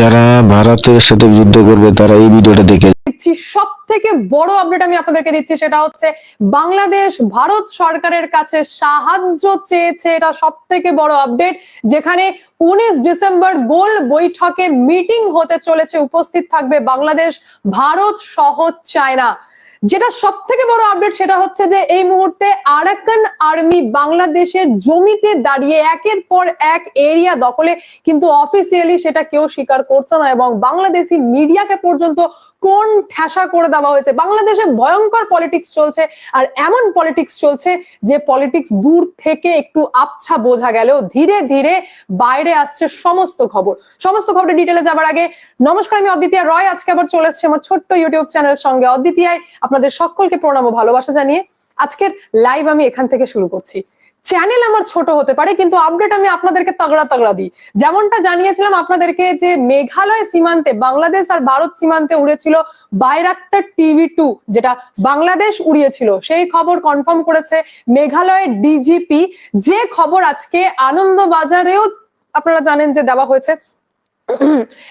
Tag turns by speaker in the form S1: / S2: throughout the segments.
S1: যারা ভারতের সাথে যুদ্ধ করবে, তারা এই ভিডিওটা দেখে
S2: সব থেকে বড় আপডেট আমি আপনাদেরকে দিচ্ছি, সেটা হচ্ছে বাংলাদেশ ভারত সরকারের কাছে সাহায্য চেয়েছে। এটা সব থেকে বড় আপডেট যেখানে উনিশ ডিসেম্বর গোল বৈঠকে মিটিং হতে চলেছে, উপস্থিত থাকবে বাংলাদেশ, ভারত সহ চায়না। যেটা সব থেকে বড় আপডেট সেটা হচ্ছে যে এই মুহূর্তে আরাকান আর্মি বাংলাদেশের জমিতে দাঁড়িয়ে একের পর এক এরিয়া দখলে কিন্তু অফিসিয়ালি সেটা কেউ স্বীকার করছে না এবং বাংলাদেশি মিডিয়াকে পর্যন্ত কোন ঠেসা করে দেওয়া হয়েছে? বাংলাদেশে ভয়ঙ্কর পলিটিক্স চলছে আর এমন পলিটিক্স চলছে যে পলিটিক্স দূর থেকে একটু আবছা বোঝা গেলেও ধীরে ধীরে বাইরে আসছে সমস্ত খবর। সমস্ত খবরের ডিটেলে যাবার আগে নমস্কার, আমি অদ্বিতীয় রয়। আজকে আবার চলে এসেছি আমার ছোট্ট ইউটিউব চ্যানেল সঙ্গে। অদ্বিতীয়ায় আপনাদের সকলকে প্রণাম ও ভালোবাসা জানিয়ে আজকের লাইভ আমি এখান থেকে শুরু করছি। চ্যানেল আমার ছোট হতে পারে, কিন্তু আপডেট আমি আপনাদেরকে তগড়া তগড়া দিই। যেমনটা জানিয়েছিলাম আপনাদেরকে যে মেঘালয় সীমান্তে, বাংলাদেশ আর ভারত সীমান্তে উড়েছিল বাইরাক্তার টিভি টু যেটা বাংলাদেশ উড়িয়েছিল। সেই খবর কনফার্ম করেছে মেঘালয়ের ডিজিপি যে খবর আজকে আনন্দবাজারেও আপনারা জানেন যে দেওয়া হয়েছে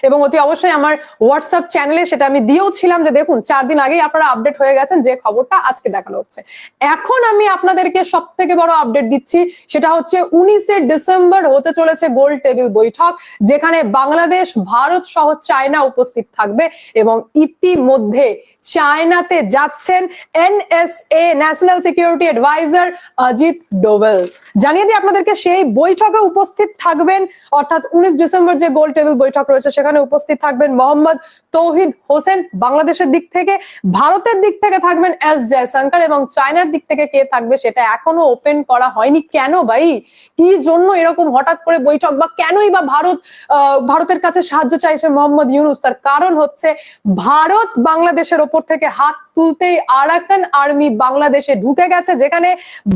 S2: এবং অতি অবশ্যই আমার হোয়াটসঅ্যাপ চ্যানেলে সেটা আমি দিয়েও ছিলাম যে দেখুন, চার দিন আগেই আপনারা আপডেট হয়ে গেছেন যে খবরটা আজকে দেখানো হচ্ছে। এখন আমি আপনাদেরকে সব থেকে বড় আপডেট দিচ্ছি, সেটা হচ্ছে উনিশে ডিসেম্বর হতে চলেছে গোল টেবিল বৈঠক, যেখানে বাংলাদেশ, ভারত সহ চায়না উপস্থিত থাকবে এবং ইতিমধ্যে চায়নাতে যাচ্ছেন NSA national security advisor Ajit Doval. জানিয়ে দিই, আপনাদেরকে সেই বৈঠকে উপস্থিত থাকবেন, অর্থাৎ উনিশ ডিসেম্বর যে গোল টেবিল বৈঠক রয়েছে, সেখানে উপস্থিত থাকবেন মোহাম্মদ তৌহিদ হোসেন, বাংলাদেশের দিক থেকে, ভারতের দিক থেকে থাকবেন এস জয়শঙ্কর এবং চায়নার দিক থেকে কে থাকবে সেটা এখনও ওপেন করা হয়নি। কেন ভাই? কি জন্য এরকম হঠাৎ করে বৈঠক বা কেনই বা ভারত ভারতের কাছে সাহায্য চাইছে মোহাম্মদ ইউনুস? তার কারণ হচ্ছে ভারত বাংলাদেশের ওপর থেকে হাত তুলতেই আরাকান আর্মি বাংলাদেশে ঢুকে গেছে, যেখানে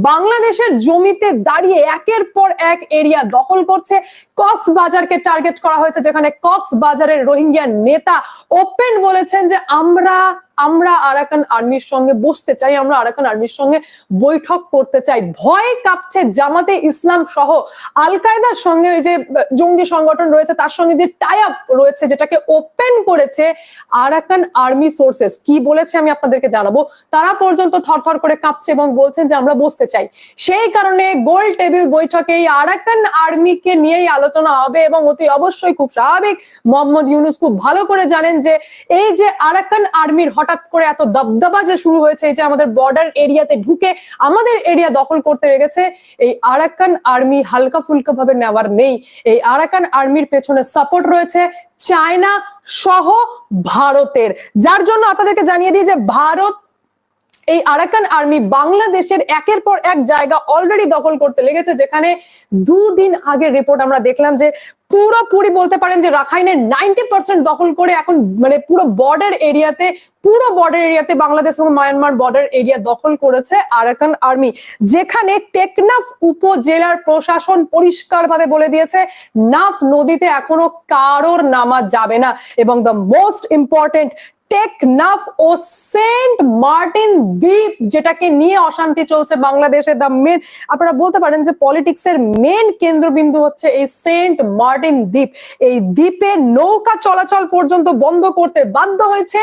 S2: বাংলাদেশের জমিতে দাঁড়িয়ে একের পর এক এরিয়া দখল করছে। কক্সবাজারকে টার্গেট করা হয়েছে, যেখানে কক্সবাজারের রোহিঙ্গিয়া নেতা ওপেন বলেছেন যে আমরা আমরা আরাকান আর্মির সঙ্গে বসতে চাই, আমরা আরাকান আর্মির সঙ্গে বৈঠক করতে চাই। ভয় কাঁপছে জামাতে ইসলাম সহ আল কায়দার সঙ্গে ওই যে জঙ্গি সংগঠন রয়েছে, তার সঙ্গে যে টাই আপ রয়েছে, যেটাকে ওপেন করেছে আরাকান আর্মি সোর্সেস কি বলেছে আমি আপনাদেরকে জানাব। তারা পর্যন্ত থরথর করে কাঁপছে এবং বলছেন যে আমরা বসতে চাই। সেই কারণে গোল টেবিল বৈঠকে এই আরাকান আর্মিকে নিয়েই আলোচনা হবে এবং অতি অবশ্যই খুব স্বাভাবিক। মোহাম্মদ ইউনুস খুব ভালো করে জানেন যে এই যে আরাকান আর্মির হঠাৎ করে এত দবদবা যে শুরু হয়েছে, এই যে আমাদের বর্ডার এরিয়াতে ঢুকে আমাদের এরিয়া দখল করতে রেখেছে এই আরাকান আর্মি হালকা ফুলকা ভাবে নেওয়ার নেই। এই আরাকান আর্মির পেছনে সাপোর্ট রয়েছে চায়না সহ ভারতের। যার জন্য আপনাদেরকে জানিয়ে দিই যে ভারত এই আরাকান আর্মি বাংলাদেশের একের পর এক জায়গা অলরেডি দখল করতে লেগেছে, যেখানে দুদিন আগের রিপোর্ট আমরা দেখলাম যে পুরোপুরি বলতে পারেন যে রাখাইনের নাইনটি পার্সেন্ট দখল করে এখন মানে পুরো বর্ডার এরিয়াতে, পুরো বর্ডার এরিয়াতে বাংলাদেশ এবং মায়ানমার বর্ডার এরিয়া দখল করেছে আরাকান আর্মি। যেখানে টেকনাফ উপজেলার প্রশাসন পরিষ্কারভাবে বলে দিয়েছে, নাফ নদীতে এখনও কারোর নামা যাবে না এবং দ্য মোস্ট ইম্পর্টেন্ট টেকনাফ ও সেন্ট মার্টিন দ্বীপ, যেটাকে নিয়ে অশান্তি চলছে বাংলাদেশে, দ্য মেন, আপনারা বলতে পারেন যে পলিটিক্স এর মেন কেন্দ্রবিন্দু হচ্ছে এই সেন্ট মার্টিন দ্বীপ। এই দ্বীপে নৌকা চলাচল পর্যন্ত বন্ধ করতে বাধ্য হয়েছে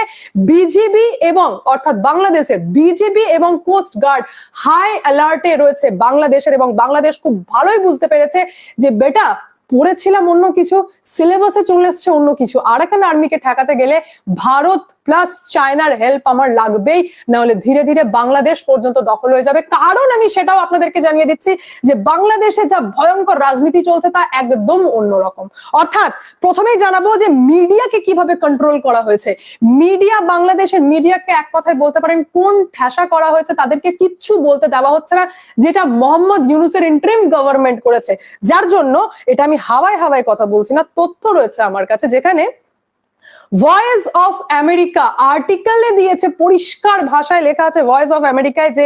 S2: বিজিবি এবং, অর্থাৎ বাংলাদেশের বিজিবি এবং কোস্ট গার্ড। হাই অ্যালার্টে রয়েছে বাংলাদেশের এবং বাংলাদেশ খুব ভালোই বুঝতে পেরেছে যে বেটা পড়েছিলাম অন্য কিছু সিলেবাসে চলে এসছে অন্য কিছু। আর আরাকান আর্মিকে ঠেকাতে গেলে ভারত প্লাস চায়নার হেল্প আমার লাগবেই। না হলে ধীরে ধীরে বাংলাদেশ পর্যন্ত দখল হয়ে যাবে। কারণ আমি সেটাও আপনাদেরকে জানিয়ে দিচ্ছি যে বাংলাদেশে যা ভয়ঙ্কর রাজনীতি চলছে তা একদম অন্যরকম অর্থাৎ প্রথমেই জানাব যে মিডিয়াকে কীভাবে কন্ট্রোল করা হয়েছে। মিডিয়া বাংলাদেশের মিডিয়াকে এক কথায় বলতে পারেন, কোন ঠেসা করা হয়েছে তাদেরকে কিচ্ছু বলতে দেওয়া হচ্ছে না, যেটা মোহাম্মদ ইউনুসের ইন্ট্রিম গভর্নমেন্ট করেছে। যার জন্য, এটা আমি হাওয়ায় হাওয়ায় কথা বলছি না, তথ্য রয়েছে আমার কাছে, যেখানে ভয়েস অফ আমেরিকা আর্টিকেলে দিয়েছে, পরিষ্কার ভাষায় লেখা আছে ভয়েস অফ আমেরিকায় যে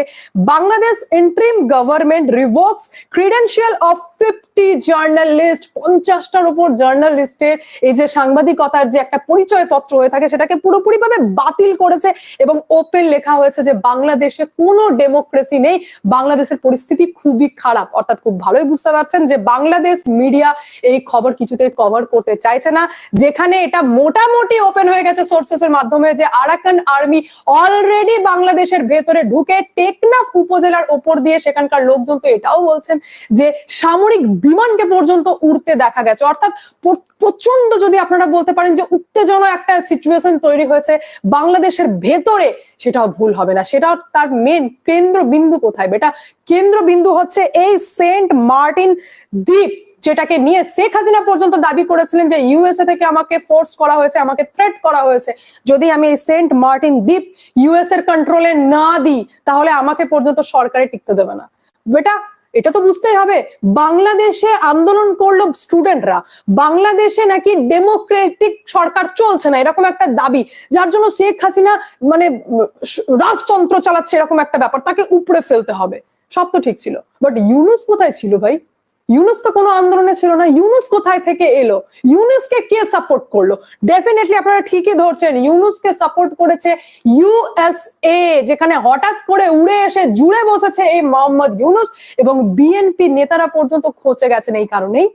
S2: Bangladesh interim government revokes credential of fifty journalist পঞ্চাশটার উপর জার্নালিস্টের এই যে সাংবাদিকতার যে একটা পরিচয় পত্র হয়ে থাকে, সেটাকে পুরোপুরিভাবে বাতিল করেছে এবং ওপেন লেখা হয়েছে যে বাংলাদেশে কোনো ডেমোক্রেসি নেই। বাংলাদেশের পরিস্থিতি খুবই খারাপ। অর্থাৎ খুব ভালোই বুঝতে পারছেন যে বাংলাদেশ মিডিয়া এই খবর কিছুতে কভার করতে চাইছে না। যেখানে এটা মোটামুটি ওপেন হয়ে গেছে সোর্সেস এর মাধ্যমে যে আরাকান আর্মি অলরেডি বাংলাদেশের ভেতরে ঢুকে টেকনাফ উপজেলার ওপর দিয়ে সেখানকার লোকজন তো এটাও বলছেন যে সামরিক বিমানকে পর্যন্ত উড়তে দেখা গেছে। অর্থাৎ প্রচণ্ড যদি আপনারা বলতে পারেন যে উত্তেজনা একটা সিচুয়েশন তৈরি হয়েছে, বাংলাদেশের ভেতরে সেটাও ভুল হবে না। সেটা তার মেন কেন্দ্রবিন্দু কোথায়? বেটা কেন্দ্রবিন্দু হচ্ছে এই সেন্ট মার্টিন দ্বীপ, যেটাকে নিয়ে শেখ হাসিনা পর্যন্ত দাবি করেছিলেন যে ইউএসএ থেকে আমাকে ফোর্স করা হয়েছে, আমাকে থ্রেট করা হয়েছে। যদি আমি এই সেন্ট মার্টিন দ্বীপ ইউএস এর কন্ট্রোলে না দিই, তাহলে আমাকে পর্যন্ত সরকারে টিকতে দেবে না। বেটা এটা তো বুঝতেই হবে। বাংলাদেশে আন্দোলন করল স্টুডেন্টরা। বাংলাদেশে নাকি ডেমোক্রেটিক সরকার চলছে না, এরকম একটা দাবি। যার জন্য শেখ হাসিনা মানে রাজতন্ত্র চালাচ্ছে এরকম একটা ব্যাপার। তাকে উপরে ফেলতে হবে। সব তো ঠিক ছিল। বাট ইউনুস কোথায় ছিল ভাই? ইউনুস তো কোনো আন্দোলনে ছিল না, ইউনুস কোথায় থেকে এলো? ইউনুসকে কে সাপোর্ট করল? ডেফিনেটলি আপনারা ঠিকই ধরছেন, ইউনুসকে সাপোর্ট করেছে ইউএসএ যেখানে হঠাৎ করে উড়ে এসে জুড়ে বসেছে এই মোহাম্মদ ইউনুস এবং বিএনপি নেতারা পর্যন্ত খোঁচে গেছেন এই কারণেই।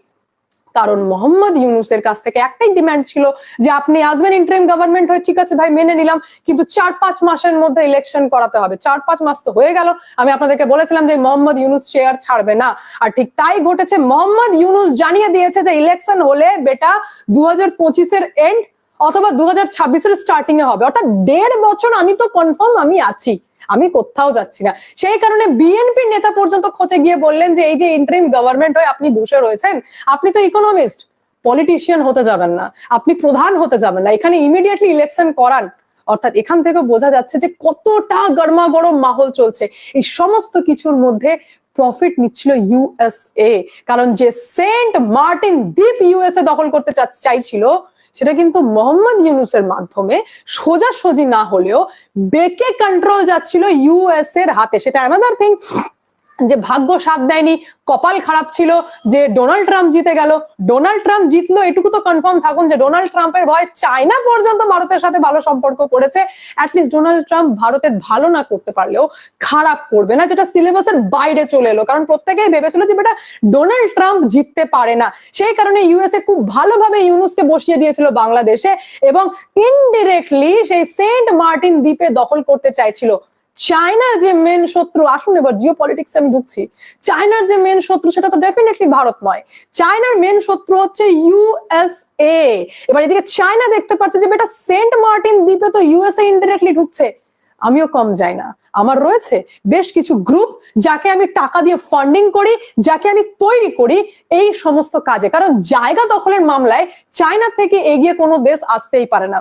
S2: কারণ মোহাম্মদ ইউনুসের কাছ থেকে একটাই ডিমান্ড ছিল যে আপনি আসবেন ইন্টারিম গভর্নমেন্ট হয়ে, ঠিক আছে ভাই, মেনে নিলাম, কিন্তু চার পাঁচ মাসের মধ্যে ইলেকশন করাতে হবে। চার পাঁচ মাস তো হয়ে গেল। আমি আপনাদেরকে বলেছিলাম যে মোহাম্মদ ইউনুস চেয়ার ছাড়বে না। আর ঠিক তাই ঘটেছে, মোহাম্মদ ইউনুস জানিয়ে দিয়েছে যে ইলেকশন হলে বেটা দু হাজার পঁচিশের এন্ড অথবা দু হাজার স্টার্টিং এ হবে। অর্থাৎ দেড় বছর আমি তো কনফার্ম আমি আছি। আমি কোথাও যাচ্ছি না। সেই কারণে বিএনপির নেতা পর্যন্ত খোঁজে গিয়ে বললেন যে, এই যে ইন্টারিম গভর্নমেন্ট হয়ে আপনি বসে রয়েছেন, আপনি তো ইকোনমিস্ট পলিটিশিয়ান হতে যাবেন না, আপনি প্রধান হতে যাবেন না। এখানে ইমিডিয়েটলি ইলেকশন করান। অর্থাৎ এখান থেকে বোঝা যাচ্ছে যে কতটা গরমা গরম মাহল চলছে। এই সমস্ত কিছুর মধ্যে প্রফিট নিচ্ছিল ইউএসএ কারণ যে সেন্ট মার্টিন দ্বীপ ইউএসএ দখল করতে চাইছিল সেটা কিন্তু মোহাম্মদ ইউনুসের মাধ্যমে সোজাসুজি না হলেও বেকে কন্ট্রোল যাচ্ছিল ইউএস এর হাতে। সেটা অ্যানাদার থিং যে ভাগ্য সাথ দেয়নি, কপাল খারাপ ছিল যে ডোনাল্ড ট্রাম্প জিতে গেল। ডোনাল্ড ট্রাম্প জিতলো, এটুকু তো কনফার্ম থাকুন যে ডোনাল্ড ট্রাম্পের ভয় চায়না পর্যন্ত ভারতের সাথে ভালো সম্পর্ক করেছে। অ্যাটলিস্ট ডোনাল্ড ট্রাম্প ভারতের ভালো না করতে পারলেও খারাপ করবে না, যেটা সিলেবাসের বাইরে চলে এলো। কারণ প্রত্যেকেই ভেবেছিল যে বেটা ডোনাল্ড ট্রাম্প জিততে পারে না। সেই কারণে ইউএসএ খুব ভালোভাবে ইউনুসকে বসিয়ে দিয়েছিল বাংলাদেশে এবং ইনডিরেক্টলি সেই সেন্ট মার্টিন দ্বীপে দখল করতে চাইছিল। চায়নার যে মেন শত্রু, আসুন এবার জিও পলিটিক্স আমি ঢুকছি। চায়নার যে মেন শত্রু, সেটা তো ডেফিনেটলি ভারত নয়। চায়নার মেন শত্রু হচ্ছে ইউএসএ এবার এদিকে চায়না দেখতে পাচ্ছে যে, বেটা সেন্ট মার্টিন দ্বীপে তো ইউএসএ ইনডিরেক্টলি ঢুকছে। আমিও কম যাই না। আমার রয়েছে বেশ কিছু গ্রুপ যাকে আমি টাকা দিয়ে ফান্ডিং করি, যাকে আমি তৈরি করি এই সমস্ত কাজে। কারণ জায়গা দখলের মামলায় চায়না থেকে এগিয়ে কোনো দেশ আসতেই পারে না।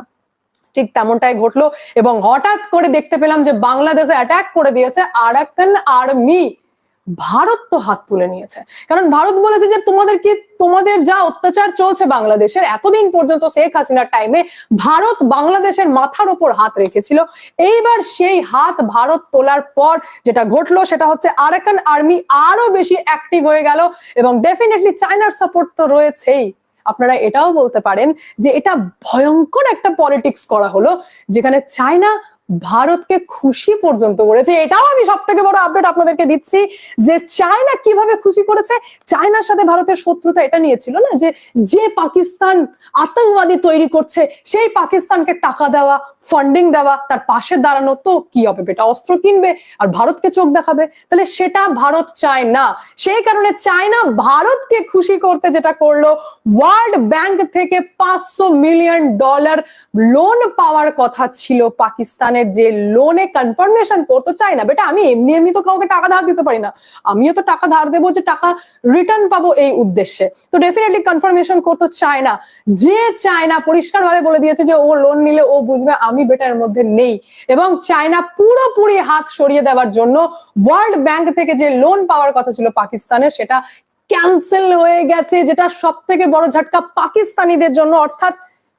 S2: ঠিক তেমনটাই ঘটলো এবং হঠাৎ করে দেখতে পেলাম যে বাংলাদেশে অ্যাটাক করে দিয়েছে আরাকান আর্মি ভারত তো হাত তুলে নিয়েছে। কারণ ভারত বলেছে যে তোমাদের কি, তোমাদের যা অত্যাচার চলছে বাংলাদেশের, এতদিন পর্যন্ত শেখ হাসিনার টাইমে ভারত বাংলাদেশের মাথার ওপর হাত রেখেছিল। এইবার সেই হাত ভারত তোলার পর যেটা ঘটলো সেটা হচ্ছে আরাকান আর্মি আরও বেশি অ্যাক্টিভ হয়ে গেল এবং ডেফিনেটলি চায়নার সাপোর্ট তো রয়েছেই। আপনারা এটাও বলতে পারেন যে এটা ভয়ঙ্কর একটা পলিটিক্স করা হলো, যেখানে চায়না ভারতকে খুশি পর্যন্ত করেছে। এটাও আমি সব থেকে বড় আপডেট আপনাদেরকে দিচ্ছি যে চায়না কীভাবে খুশি করেছে। চায়নার সাথে ভারতের শত্রুতা এটা নিয়েছিল না যে যে পাকিস্তান আতঙ্কবাদী তৈরি করছে, সেই পাকিস্তানকে টাকা দেওয়া ফান্ডিং দেওয়া, তার পাশে দাঁড়ানো, তো কি হবে বেটা? অস্ত্র কিনবে আর ভারতকে চোখ দেখাবে? তাহলে সেটা ভারত চায় না। সেই কারণে চায়না ভারতকে খুশি করতে যেটা করল ওয়ার্ল্ড ব্যাংক থেকে পাঁচশো মিলিয়ন ডলার লোন পাওয়ার কথা ছিল পাকিস্তানের। যে লোনে কনফার্মেশন করতে চায় না বেটা, আমি এমনি এমনি তো কাউকে টাকা ধার দিতে পারি না। আমিও তো টাকা ধার দেবো যে টাকা রিটার্ন পাবো এই উদ্দেশ্যে। তো ডেফিনেটলি কনফার্মেশন করতে চায় না যে চায় না পরিষ্কার ভাবে বলে দিয়েছে যে ও লোন নিলে ও বুঝবে আমি বেটার মধ্যে নেই। এবং চায়না পুরোপুরি হাত সরিয়ে দেওয়ার জন্য ওয়ার্ল্ড ব্যাংক থেকে যে লোন পাওয়ার কথা ছিল পাকিস্তানের, সেটা ক্যান্সেল হয়ে গেছে, যেটা সব থেকে বড় ঝটকা পাকিস্তানিদের জন্য, অর্থাৎ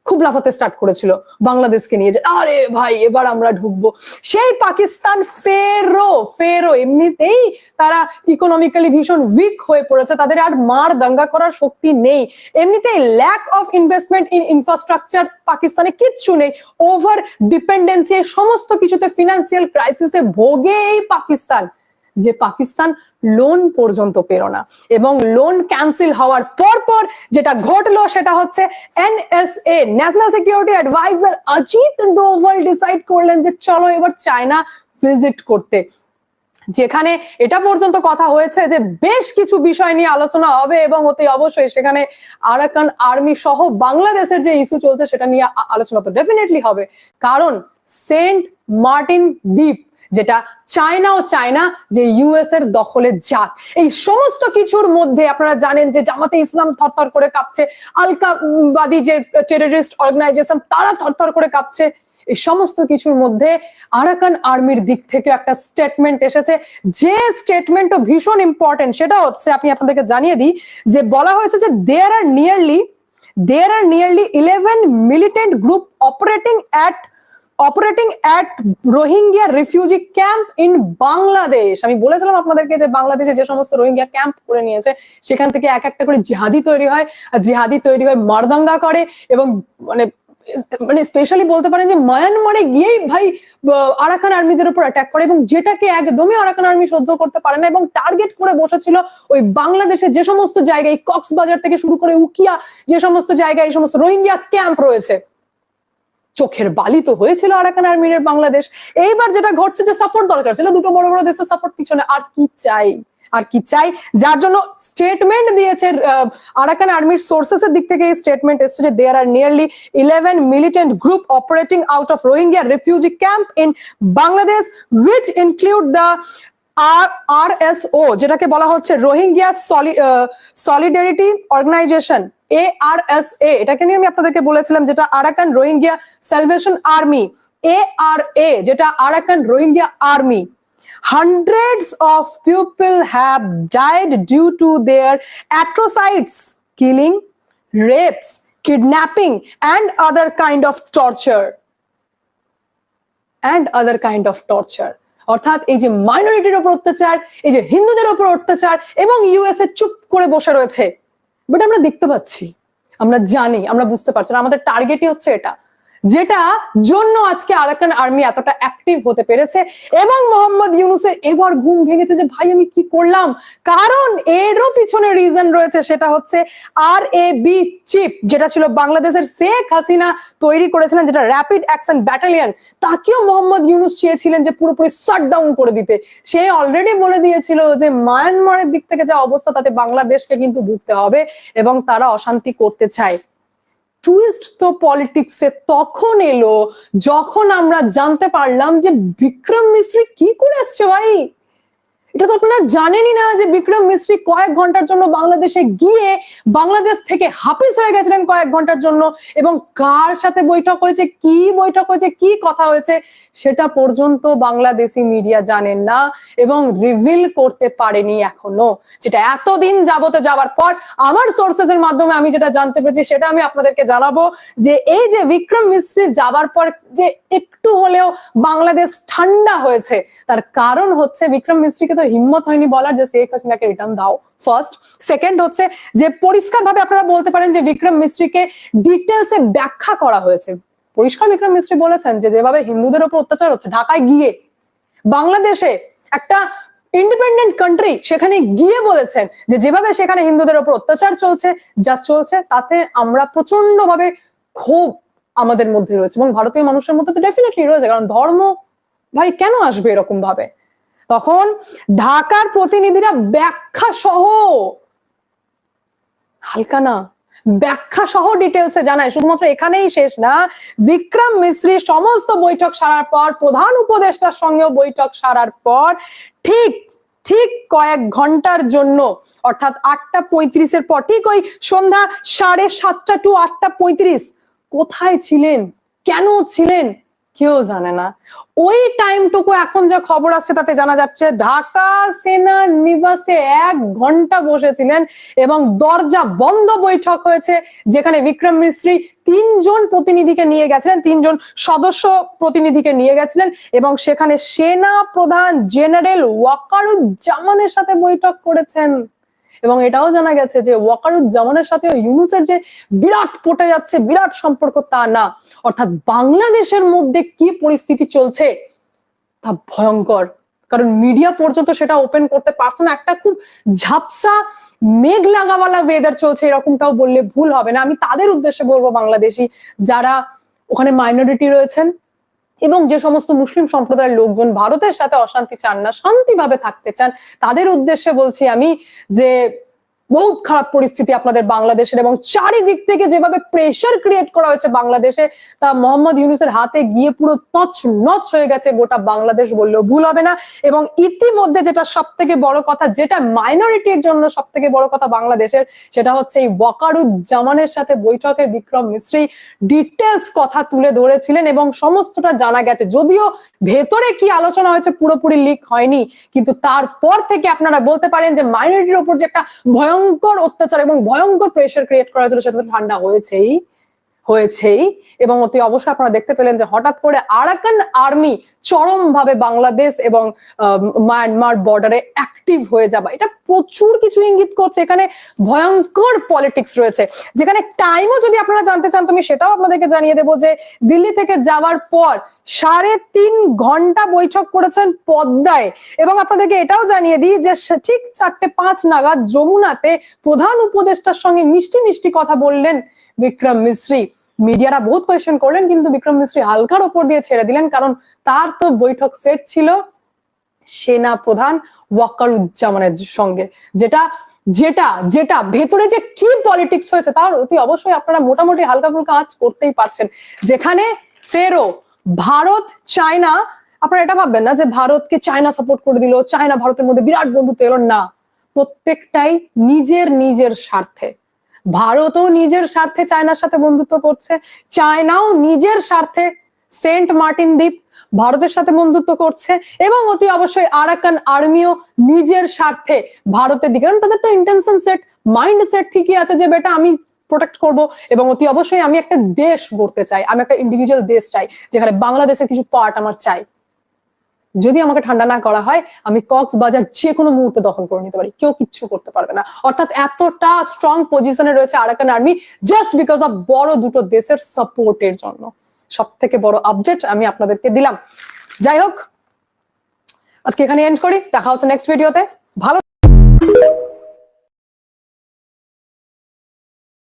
S2: খুব লাফাতে স্টার্ট করেছিল বাংলাদেশকে নিয়ে যে, আরে ভাই, এবার আমরা ঢুকবো। সেই পাকিস্তান ফেরো ফেরো। এমনিতেই তারা ইকোনমিক্যালি ভীষণ উইক হয়ে পড়েছে। তাদের আর মার দাঙ্গা করার শক্তি নেই। এমনিতেই lack of investment in infrastructure পাকিস্তানে কিচ্ছু নেই। ওভার ডিপেন্ডেন্সি সমস্ত কিছুতে ফিনান্সিয়াল ক্রাইসিসে ভোগে এই পাকিস্তান। যে পাকিস্তান লোন পর্যন্ত পেরো না। এবং লোন ক্যান্সেল হওয়ার পর পর যেটা ঘটলো সেটা হচ্ছে NSA national security advisor Ajit Doval decide করলেন যে চলো এবার চায়না ভিজিট করতে। যেখানে এটা পর্যন্ত কথা হয়েছে যে বেশ কিছু বিষয় নিয়ে আলোচনা হবে এবং অতি অবশ্যই সেখানে আরাকান আর্মি সহ বাংলাদেশের যে ইস্যু চলছে সেটা নিয়ে আলোচনা তো ডেফিনেটলি হবে। কারণ সেন্ট মার্টিন দ্বীপ যেটা চায়না ও চায়না যে ইউএস এর দখলে যাক। এই সমস্ত কিছুর মধ্যে আপনারা জানেন যে জামাতে ইসলাম থরথর করে কাঁপছে, আলকাবাদী যে টেররিস্ট অর্গানাইজেশন তারা থরথর করে কাঁপছে। এই সমস্ত কিছুর মধ্যে আরাকান আর্মির দিক থেকে একটা স্টেটমেন্ট এসেছে। যে স্টেটমেন্টও ভীষণ ইম্পর্টেন্ট সেটা হচ্ছে আপনি আপনাদেরকে জানিয়ে দিই যে বলা হয়েছে যে there are nearly there are nearly eleven militant group operating at operating at Rohingya refugee camp in Bangladesh আমি বলেছিলাম আপনাদেরকে যে বাংলাদেশে যে সমস্ত রোহিঙ্গিয়া ক্যাম্প করে নিয়েছে, সেখান থেকে এক একটা করে জিহাদি তৈরি হয়। জিহাদি তৈরি হয় মারদাঙ্গা করে এবং মানে মানে স্পেশালি বলতে পারেন যে মায়ানমারে গিয়েই ভাই আরাকান আর্মিদের উপর অ্যাটাক করে এবং যেটাকে একদমই আরাকান আর্মি সহ্য করতে পারে না এবং টার্গেট করে বসেছিল ওই বাংলাদেশে যে সমস্ত জায়গায় কক্সবাজার থেকে শুরু করে উকিয়া যে সমস্ত জায়গায়, এই সমস্ত রোহিঙ্গিয়া ক্যাম্প রয়েছে। চোখের বালি তো হয়েছিল আরাকান আর্মির বাংলাদেশ। এইবার যেটা ঘটছে যে সাপোর্ট দরকার ছিল, দুটো বড় বড় দেশের সাপোর্ট পিছনে। আর কি চাই? আর কি চাই? যার জন্য স্টেটমেন্ট দিয়েছে আরাকান আর্মির সোর্সেস এর দিক থেকে এই স্টেটমেন্ট এসেছে যে there are nearly eleven militant group operating out of Rohingya refugee camp in Bangladesh which include the R R S O যেটাকে বলা হচ্ছে Rohingya solidarity organization A R এটাকে নিয়ে আমি আপনাদেরকে বলেছিলাম যেটা Arakan Rohingya salvation army A R A যেটা Arakan Rohingya army hundreds of people have died due to their atrocides killing, rapes, kidnapping, and other kind of torture and other kind of torture অর্থাৎ এই যে মাইনরিটির উপর অত্যাচার, এই যে হিন্দুদের উপর অত্যাচার, এবং ইউএসএ চুপ করে বসে রয়েছে। বাট আমরা দেখতে পাচ্ছি আমরা জানি আমরা বুঝতে পারছি না। আমাদের টার্গেটই হচ্ছে এটা। যেটা জন্য আজকে আরাকান আর্মি এতটা অ্যাক্টিভ হতে পেরেছে এবং মোহাম্মদ ইউনুসের এবার ঘুম ভেঙেছে যে, ভাই, আমি কি করলাম? কারণ এরও পিছনে রিজন রয়েছে, সেটা হচ্ছে আর এ বি চিপ যেটা ছিল বাংলাদেশের শেখ হাসিনা তৈরি করেছিলেন, যেটা র্যাপিড অ্যাকশন ব্যাটালিয়ান তাকেও মোহাম্মদ ইউনুস চেয়েছিলেন যে পুরোপুরি শাট ডাউন করে দিতে। সে অলরেডি বলে দিয়েছিল যে, মায়ানমারের দিক থেকে যা অবস্থা, তাতে বাংলাদেশকে কিন্তু ঢুকতে হবে এবং তারা অশান্তি করতে চায়। টুইস্ট তো পলিটিক্সে তখন এলো, যখন আমরা জানতে পারলাম যে বিক্রম মিশ্রী কি করে আসছে ভাই? এটা তো আপনারা জানেনই না যে বিক্রম মিশ্রি কয়েক ঘণ্টার জন্য বাংলাদেশে গিয়ে বাংলাদেশ থেকে হাফিজ হয়ে গেছিলেন কয়েক ঘণ্টার জন্য এবং কার সাথে বৈঠক হয়েছে, কি বৈঠক হয়েছে, কি কথা হয়েছে, সেটা পর্যন্ত বাংলাদেশি মিডিয়া জানেন না এবং রিভিল করতে পারেনি এখনও। যেটা এতদিন যাবতে যাওয়ার পর আমার সোর্সেস এর মাধ্যমে আমি যেটা জানতে পেরেছি সেটা আমি আপনাদেরকে জানাব যে এই যে বিক্রম মিশ্রি যাবার পর যে একটু হলেও বাংলাদেশ ঠান্ডা হয়েছে, তার কারণ হচ্ছে বিক্রম মিস্ত্রিকে তো হিম্মত হয়নি বলার যে শেখ হাসিনাকে রিটার্ন দাও ফার্স্ট সেকেন্ড হচ্ছে যে পরিষ্কার ভাবে আপনারা বলতে পারেন যে বিক্রম মিস্ত্রিকে ডিটেলসে ব্যাখ্যা করা হয়েছে। পরিষ্কার বিক্রম মিস্ত্রি বলেছেন যে যেভাবে হিন্দুদের উপর অত্যাচার হচ্ছে, ঢাকায় গিয়ে। বাংলাদেশে একটা ইন্ডিপেন্ডেন্ট কান্ট্রি সেখানে গিয়ে বলেছেন যে যেভাবে সেখানে হিন্দুদের উপর অত্যাচার চলছে, যা চলছে, তাতে আমরা প্রচণ্ড ভাবে ক্ষোভ আমাদের মধ্যে রয়েছে এবং ভারতীয় মানুষের মধ্যে তো ডেফিনেটলি রয়েছে, কারণ ধর্ম ভাই কেন আসবে এরকম ভাবে তখন ঢাকার প্রতিনিধিরা ব্যাখ্যা সহ, হালকা না, ব্যাখ্যা সহ ডিটেলসে জানায়। শুধুমাত্র এখানেই শেষ না, বিক্রম মিশ্রি সমস্ত বৈঠক সারার পর, প্রধান উপদেষ্টার সঙ্গেও বৈঠক সারার পর, ঠিক ঠিক কয়েক ঘণ্টার জন্য, অর্থাৎ আটটা পঁয়ত্রিশের পর, ঠিক ওই সন্ধ্যা সাড়ে সাতটা টু আটটা পঁয়ত্রিশ, কোথায় ছিলেন? কেন ছিলেন? কেউ জানে না। ওই টাইমটুকু এখন যে খবর আসছে তাতে জানা যাচ্ছে ঢাকা সেনার নিবাসে এক ঘণ্টা বসেছিলেন এবং দরজা বন্ধ বৈঠক হয়েছে, যেখানে বিক্রম মিস্ত্রি তিনজন প্রতিনিধিকে নিয়ে গেছিলেন, তিনজন সদস্য প্রতিনিধিকে নিয়ে গেছিলেন এবং সেখানে সেনা প্রধান জেনারেল ওয়াকারুজ্জামানের সাথে বৈঠক করেছেন। এবং এটাও জানা গেছে যে ওয়াকারুজ্জামানের সাথে ইউনুসের যে বিরাট পটে যাচ্ছে, বিরাট সম্পর্ক তা না। অর্থাৎ বাংলাদেশের মধ্যে কি পরিস্থিতি চলছে তা ভয়ঙ্কর। কারণ মিডিয়া পর্যন্ত সেটা ওপেন করতে পারছে না। একটা খুব ঝাপসা মেঘ লাগাওয়ালা ওয়েদার চলছে, এরকমটাও বললে ভুল হবে না। আমি তাদের উদ্দেশ্যে বলব বাংলাদেশি যারা ওখানে মাইনরিটি রয়েছেন এবং যে সমস্ত মুসলিম সম্প্রদায়ের লোকজন ভারতের সাথে অশান্তি চান না, শান্তিভাবে থাকতে চান, তাদের উদ্দেশ্যে বলছি আমি যে বহুত খারাপ পরিস্থিতি আপনাদের বাংলাদেশের এবং চারিদিক থেকে যেভাবে প্রেশার ক্রিয়েট করা হয়েছে বাংলাদেশে, তা মোহাম্মদ ইউনুসের হাতে গিয়ে পুরো তছ নচ হয়ে গেছে গোটা বাংলাদেশ বললেও ভুল হবে না। এবং ইতিমধ্যে যেটা সব থেকে বড় কথা, যেটা মাইনরিটির জন্য সব থেকে বড় কথা বাংলাদেশের, সেটা হচ্ছে এই ওয়াকারুজ্জামানের সাথে বৈঠকে বিক্রম মিশ্রি ডিটেলস কথা তুলে ধরেছিলেন এবং সমস্তটা জানা গেছে। যদিও ভেতরে কি আলোচনা হয়েছে পুরোপুরি লিক হয়নি, কিন্তু তারপর থেকে আপনারা বলতে পারেন যে মাইনরিটির উপর যে একটা ভয়ঙ্কর অত্যাচার এবং ভয়ঙ্কর প্রেশার ক্রিয়েট করার জন্য সেটা তো ঠান্ডা হয়েছেই। হয়েছেই। এবং অতি অবশ্যই আপনারা দেখতে পেলেন যে হঠাৎ করে আরাকান আর্মি চরম ভাবে বাংলাদেশ এবং মায়ানমার বর্ডারে অ্যাক্টিভ হয়ে যাবা। এটা প্রচুর কিছু ইঙ্গিত করছে। এখানে ভয়ঙ্কর পলিটিক্স রয়েছে। যেখানে টাইমও যদি আপনারা জানতে চান তুমি সেটাও আপনাদেরকে জানিয়ে দেবো যে দিল্লি থেকে যাওয়ার পর সাড়ে তিন ঘণ্টা বৈঠক করেছেন পদ্মায়। এবং আপনাদেরকে এটাও জানিয়ে দিই যে ঠিক চারটে পাঁচ নাগাদ যমুনাতে প্রধান উপদেষ্টার সঙ্গে মিষ্টি মিষ্টি কথা বললেন বিক্রম মিশ্রি। মিডিয়ারা বহুত কোয়েশ্চেন করলেন, কিন্তু বিক্রম মিশ্রি হালকার ওপর দিয়ে ছেড়ে দিলেন, কারণ তার তো বৈঠক সেট ছিল সেনা প্রধান ওয়াকারুজ্জামানের সঙ্গে। যেটা যেটা যেটা ভেতরে যে কি পলিটিক্স হয়েছে, তার অতি অবশ্যই আপনারা মোটামুটি হালকা ফুলকা আজ করতেই পারছেন। যেখানে ফেরো, ভারত, চায়না, আপনারা এটা ভাববেন না যে ভারতকে চায়না সাপোর্ট করে দিল, চায়না ভারতের মধ্যে বিরাট বন্ধুত্ব এলো, না। প্রত্যেকটাই নিজের নিজের স্বার্থে। ভারতও নিজের স্বার্থে চায়নার সাথে বন্ধুত্ব করছে। চায়নাও নিজের স্বার্থে সেন্ট মার্টিন দ্বীপ ভারতের সাথে বন্ধুত্ব করছে এবং অতি অবশ্যই আরাকান আর্মিও নিজের স্বার্থে ভারতের দিকে। কারণ তাদের তো ইন্টেনশন সেট মাইন্ড সেট ঠিকই আছে যে, বেটা, আমি প্রোটেক্ট করব এবং অতি অবশ্যই আমি একটা দেশ গড়তে চাই। আমি একটা ইন্ডিভিজুয়াল দেশ চাই যেখানে বাংলাদেশের কিছু পার্ট আমার চাই। যদি আমাকে ঠান্ডা না করা হয়, আমি কক্স বাজার যে কোনো মুহূর্তে দখল করে নিতে পারি। কেউ কিচ্ছু করতে পারবে না। অর্থাৎ এতটা স্ট্রং পজিশনে রয়েছে Arakan army just because of বড় দুটো দেশের সাপোর্টের জন্য। সব থেকে বড় আপডেট আমি আপনাদেরকে দিলাম। যাই হোক, আজকে এখানে এন্ড করি। দেখা হচ্ছে নেক্সট ভিডিওতে ভালো